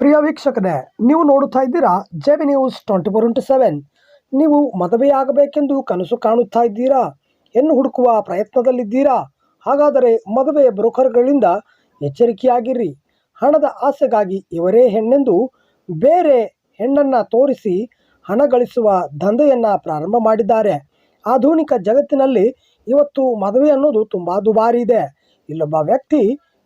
ಪ್ರಿಯ ವೀಕ್ಷಕರೇ ನೀವು ನೋಡುತ್ತಾ ಇದ್ದೀರಾ J B news twenty four into seven ನೀವು ಮದುವೆಯಾಗಬೇಕೆಂದು ಕನಸು ಕಾಣುತ್ತಾ ಇದ್ದೀರಾ? ಹೆಣ್ಣು ಹುಡುಕುವ ಪ್ರಯತ್ನದಲ್ಲಿದ್ದೀರಾ? ಹಾಗಾದರೆ ಮದುವೆ ಬ್ರೋಕರ್ಗಳಿಂದ ಎಚ್ಚರಿಕೆಯಾಗಿರಿ. ಹಣದ ಆಸೆಗಾಗಿ ಇವರೇ ಹೆಣ್ಣೆಂದು ಬೇರೆ ಹೆಣ್ಣನ್ನು ತೋರಿಸಿ ಹಣ ಗಳಿಸುವ ದಂಧೆಯನ್ನು ಪ್ರಾರಂಭ ಮಾಡಿದ್ದಾರೆ. ಆಧುನಿಕ ಜಗತ್ತಿನಲ್ಲಿ ಇವತ್ತು ಮದುವೆ ಅನ್ನೋದು ತುಂಬ ದುಬಾರಿ ಇದೆ. ಇಲ್ಲೊಬ್ಬ ವ್ಯಕ್ತಿ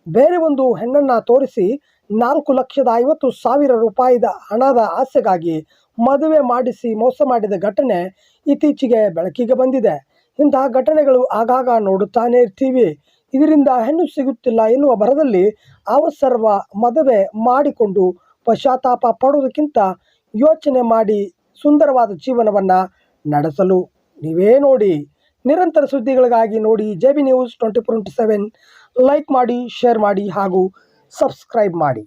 ಬೇರೆ ಒಂದು ಹೆಣ್ಣನ್ನು ತೋರಿಸಿ ನಾಲ್ಕು ಲಕ್ಷದ ಐವತ್ತು ಸಾವಿರ ರೂಪಾಯಿದ ಹಣದ ಆಸೆಗಾಗಿ ಮದುವೆ ಮಾಡಿಸಿ ಮೋಸ ಮಾಡಿದ ಘಟನೆ ಇತ್ತೀಚೆಗೆ ಬೆಳಕಿಗೆ ಬಂದಿದೆ. ಇಂತಹ ಘಟನೆಗಳು ಆಗಾಗ ನೋಡುತ್ತಾನೆ ಇರ್ತೀವಿ. ಇದರಿಂದ ಹೆಣ್ಣು ಸಿಗುತ್ತಿಲ್ಲ ಎನ್ನುವ ಭರದಲ್ಲಿ ಅವಸರ್ವ ಮದುವೆ ಮಾಡಿಕೊಂಡು ಪಶ್ಚಾತ್ತಾಪ ಪಡುವುದಕ್ಕಿಂತ ಯೋಚನೆ ಮಾಡಿ ಸುಂದರವಾದ ಜೀವನವನ್ನು ನಡೆಸಲು ನೀವೇ ನೋಡಿ. ನಿರಂತರ ಸುದ್ದಿಗಳಿಗಾಗಿ ನೋಡಿ J B news twenty four into seven. Like ಮಾಡಿ ಶೇರ್ ಮಾಡಿ ಹಾಗೂ ಸಬ್ಸ್ಕ್ರೈಬ್ ಮಾಡಿ.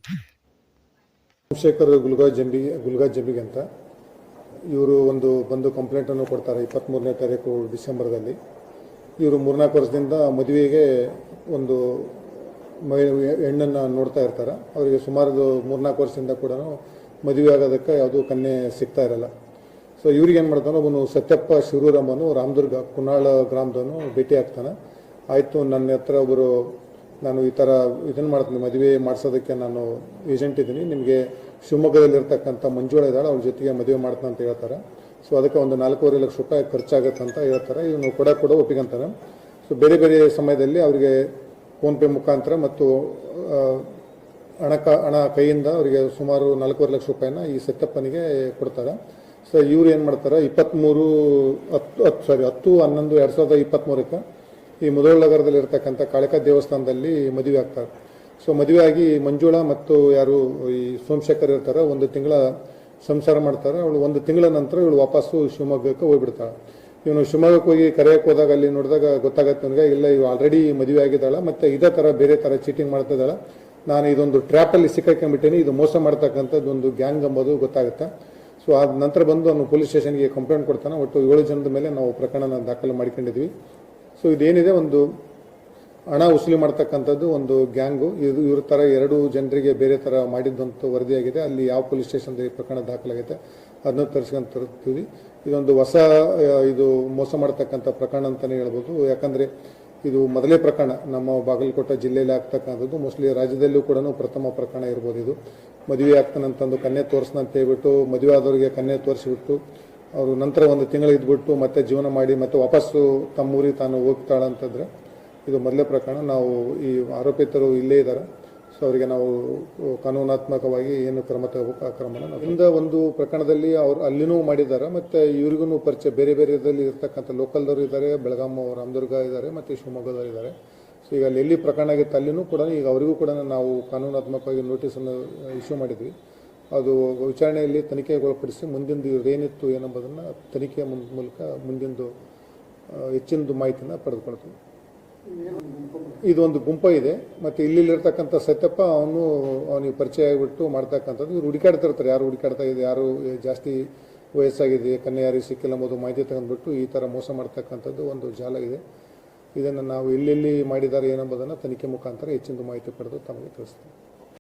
ಸೋಮಶೇಖರ್ ಗುಲ್ಗಾ ಜಂಬಿ, ಗುಲ್ಗಾ ಜಂಬಿಗೆ ಅಂತ. ಇವರು ಒಂದು ಬಂದು ಕಂಪ್ಲೇಂಟನ್ನು ಕೊಡ್ತಾರೆ ಇಪ್ಪತ್ತ್ಮೂರನೇ ತಾರೀಕು ಡಿಸೆಂಬರ್ದಲ್ಲಿ ಇವರು ಮೂರ್ನಾಲ್ಕು ವರ್ಷದಿಂದ ಮದುವೆಗೆ ಒಂದು ಮಹಿಳೆ ಹೆಣ್ಣನ್ನು ನೋಡ್ತಾ ಇರ್ತಾರೆ. ಅವರಿಗೆ ಸುಮಾರು ಮೂರ್ನಾಲ್ಕು ವರ್ಷದಿಂದ ಕೂಡ ಮದುವೆ ಆಗೋದಕ್ಕೆ ಯಾವುದೂ ಕನ್ಯೆ ಸಿಗ್ತಾ ಇರಲ್ಲ. ಸೊ ಇವ್ರಿಗೆ ಏನು ಮಾಡ್ತಾನೆ, ಒಬ್ಬನು ಸತ್ಯಪ್ಪ ಶಿವರಾಮನು ರಾಮದುರ್ಗ ಕುನಾಳ ಗ್ರಾಮದವನು ಭೇಟಿ ಆಗ್ತಾನೆ. ಆಯಿತು, ನನ್ನ ಹತ್ರ ಒಬ್ಬರು ನಾನು ಈ ಥರ ಇದನ್ನು ಮಾಡ್ತೀನಿ, ಮದುವೆ ಮಾಡಿಸೋದಕ್ಕೆ ನಾನು ಏಜೆಂಟ್ ಇದ್ದೀನಿ ನಿಮಗೆ ಶಿವಮೊಗ್ಗದಲ್ಲಿರ್ತಕ್ಕಂಥ ಮಂಜುಳ ಇದ್ದಾಳೆ ಅವ್ರ ಜೊತೆಗೆ ಮದುವೆ ಮಾಡ್ತಾನೆ ಅಂತ ಹೇಳ್ತಾರೆ. ಸೊ ಅದಕ್ಕೆ ಒಂದು ನಾಲ್ಕೂವರೆ ಲಕ್ಷ ರೂಪಾಯಿ ಖರ್ಚಾಗತ್ತೆ ಅಂತ ಹೇಳ್ತಾರೆ. ಇವನು ಕೂಡ ಕೂಡ ಒಪ್ಪಿಕೊಂತಾನೆ ಸೊ ಬೇರೆ ಬೇರೆ ಸಮಯದಲ್ಲಿ ಅವರಿಗೆ ಫೋನ್ಪೇ ಮುಖಾಂತರ ಮತ್ತು ಹಣ ಹಣ ಕೈಯಿಂದ ಅವರಿಗೆ ಸುಮಾರು ನಾಲ್ಕೂವರೆ ಲಕ್ಷ ರೂಪಾಯಿನ ಈ ಸೆತ್ತಪ್ಪನಿಗೆ ಕೊಡ್ತಾರೆ. ಸೊ ಇವ್ರು ಏನು ಮಾಡ್ತಾರೆ ಇಪ್ಪತ್ತ್ಮೂರು ಹತ್ತು ಹತ್ತು ಸಾರಿ ಹತ್ತು, ಹನ್ನೊಂದು, ಎರಡು ಸಾವಿರದ ಇಪ್ಪತ್ತ್ಮೂರಕ್ಕೆ ಈ ಮುದೋಳನಗರದಲ್ಲಿ ಇರ್ತಕ್ಕಂಥ ಕಾಳಿಕಾ ದೇವಸ್ಥಾನದಲ್ಲಿ ಮದುವೆ ಆಗ್ತಾರೆ. ಸೊ ಮದುವೆ ಆಗಿ ಮಂಜುಳಾ ಮತ್ತು ಯಾರು ಈ ಸೋಮಶೇಖರ್ ಇರ್ತಾರೆ, ಒಂದು ತಿಂಗಳ ಸಂಸಾರ ಮಾಡ್ತಾರೆ. ಅವಳು ಒಂದು ತಿಂಗಳ ನಂತರ ಇವಳು ವಾಪಸ್ಸು ಶಿವಮೊಗ್ಗಕ್ಕೆ ಹೋಗ್ಬಿಡ್ತಾಳೆ. ಇವನು ಶಿವಮೊಗ್ಗಕ್ಕೆ ಹೋಗಿ ಕರೆಯಕ್ಕೆ ಹೋದಾಗ ಅಲ್ಲಿ ನೋಡಿದಾಗ ಗೊತ್ತಾಗತ್ತೆ ನನಗೆ, ಇಲ್ಲ ಇವು ಆಲ್ರೆಡಿ ಮದುವೆ ಆಗಿದ್ದಾಳೆ, ಮತ್ತೆ ಇದೇ ಥರ ಬೇರೆ ಥರ ಚೀಟಿಂಗ್ ಮಾಡ್ತಿದ್ದಾಳೆ ನಾನು ಇದೊಂದು ಟ್ರ್ಯಾಪಲ್ಲಿ ಸಿಕ್ಕಾಕೊಂಡ್ಬಿಟ್ಟೇನೆ, ಇದು ಮೋಸ ಮಾಡ್ತಕ್ಕಂಥದ್ದು ಒಂದು ಗ್ಯಾಂಗ್ ಅಂಬೋದು, ಗೊತ್ತಾಗುತ್ತೆ. ಸೊ ಆದ ನಂತರ ಬಂದು ಅವನು ಪೊಲೀಸ್ ಸ್ಟೇಷನ್ಗೆ ಕಂಪ್ಲೇಂಟ್ ಕೊಡ್ತಾನೆ. ಒಟ್ಟು ಏಳು ಜನದ ಮೇಲೆ ನಾವು ಪ್ರಕರಣ ದಾಖಲು ಮಾಡಿಕೊಂಡಿದ್ವಿ ಸೊ ಇದೇನಿದೆ? ಒಂದು ಹಣ ವಸೂಲಿ ಮಾಡ್ತಕ್ಕಂಥದ್ದು ಒಂದು ಗ್ಯಾಂಗು. ಇದು ಇವ್ರ ಥರ ಎರಡು ಜನರಿಗೆ ಬೇರೆ ಥರ ಮಾಡಿದ್ದಂಥ ವರದಿಯಾಗಿದೆ. ಅಲ್ಲಿ ಯಾವ ಪೊಲೀಸ್ ಸ್ಟೇಷನ್ದಲ್ಲಿ ಪ್ರಕರಣ ದಾಖಲಾಗಿದೆ ಅದನ್ನು ತರಿಸ್ಕೊಂಡು ಇದೊಂದು ಹೊಸ, ಇದು ಮೋಸ ಮಾಡ್ತಕ್ಕಂಥ ಪ್ರಕರಣ ಅಂತಲೇ ಹೇಳ್ಬೋದು. ಯಾಕಂದರೆ ಇದು ಮೊದಲೇ ಪ್ರಕರಣ. ನಮ್ಮ ಬಾಗಲಕೋಟೆ ಜಿಲ್ಲೆಯಲ್ಲಿ ಆಗ್ತಕ್ಕಂಥದ್ದು. ಮೋಸ್ಟ್ಲಿ ರಾಜ್ಯದಲ್ಲೂ ಕೂಡ ಪ್ರಥಮ ಪ್ರಕರಣ ಇರ್ಬೋದು ಇದು. ಮದುವೆ ಆಗ್ತಾನಂತಂದು ಕನ್ಯೆ ತೋರಿಸ್ನಂತ ಹೇಳ್ಬಿಟ್ಟು, ಮದುವೆ ಆದವರಿಗೆ ಕನ್ಯೆ ತೋರಿಸಿಬಿಟ್ಟು, ಅವರು ನಂತರ ಒಂದು ತಿಂಗಳು ಇದ್ಬಿಟ್ಟು ಮತ್ತೆ ಜೀವನ ಮಾಡಿ ಮತ್ತೆ ವಾಪಸ್ಸು ತಮ್ಮೂರಿಗೆ ತಾನು ಹೋಗ್ತಾಳಂತಂದ್ರೆ ಇದು ಮೊದಲೇ ಪ್ರಕರಣ. ನಾವು ಈ ಆರೋಪಿತರು ಇಲ್ಲೇ ಇದ್ದಾರೆ. ಸೊ ಅವರಿಗೆ ನಾವು ಕಾನೂನಾತ್ಮಕವಾಗಿ ಏನು ಕ್ರಮ ತಗೋಬೇಕು ಆ ಕ್ರಮನ ಇಂದ ಒಂದು ಪ್ರಕರಣದಲ್ಲಿ ಅವ್ರು ಅಲ್ಲಿನೂ ಮಾಡಿದ್ದಾರೆ, ಮತ್ತೆ ಇವ್ರಿಗೂ ಪರಿಚಯ, ಬೇರೆ ಬೇರೆ ಇದರಲ್ಲಿ ಇರ್ತಕ್ಕಂಥ ಲೋಕಲ್ದವರು ಇದ್ದಾರೆ, ಬೆಳಗಾಂ ರಾಮದುರ್ಗ ಇದ್ದಾರೆ, ಮತ್ತು ಶಿವಮೊಗ್ಗದವರು ಇದ್ದಾರೆ. ಸೊ ಈಗ ಅಲ್ಲಿ ಎಲ್ಲಿ ಪ್ರಕರಣ ಆಗಿತ್ತು ಅಲ್ಲಿನೂ ಕೂಡ, ಈಗ ಅವರಿಗೂ ಕೂಡ ನಾವು ಕಾನೂನಾತ್ಮಕವಾಗಿ ನೋಟಿಸನ್ನು ಇಶ್ಯೂ ಮಾಡಿದ್ವಿ. ಅದು ವಿಚಾರಣೆಯಲ್ಲಿ ತನಿಖೆಗೊಳಪಡಿಸಿ ಮುಂದಿಂದು ಏನಿತ್ತು ಏನೆಂಬುದನ್ನು ತನಿಖೆಯ ಮೂಲಕ ಮುಂದಿಂದು ಹೆಚ್ಚಿನದು ಮಾಹಿತಿನ ಪಡೆದುಕೊಳ್ತೀವಿ ಇದೊಂದು ಗುಂಪ ಇದೆ. ಮತ್ತೆ ಇಲ್ಲಿರ್ತಕ್ಕಂಥ ಸತ್ಯಪ್ಪ ಅವನು, ಅವನಿಗೆ ಪರಿಚಯ ಆಗಿಬಿಟ್ಟು ಮಾಡ್ತಕ್ಕಂಥದ್ದು. ಇವ್ರು ಹುಡುಕಾಡ್ತಿರ್ತಾರೆ. ಯಾರು ಹುಡುಕಾಡ್ತಾ ಇದೆ, ಯಾರು ಜಾಸ್ತಿ ವಯಸ್ಸಾಗಿದೆ ಕನ್ಯೆ ಯಾರಿಗೆ ಸಿಕ್ಕಿಲ್ಲ ಎಂಬುದು ಮಾಹಿತಿ ತಗೊಂಡ್ಬಿಟ್ಟು ಈ ಥರ ಮೋಸ ಮಾಡ್ತಕ್ಕಂಥದ್ದು ಒಂದು ಜಾಲ ಇದೆ. ಇದನ್ನು ನಾವು ಎಲ್ಲೆಲ್ಲಿ ಮಾಡಿದ್ದಾರೆ ಏನೆಂಬುದನ್ನು ತನಿಖೆ ಮುಖಾಂತರ ಹೆಚ್ಚಿನ ಮಾಹಿತಿ ಪಡೆದು ತಮಗೆ ತಿಳಿಸ್ತೀವಿ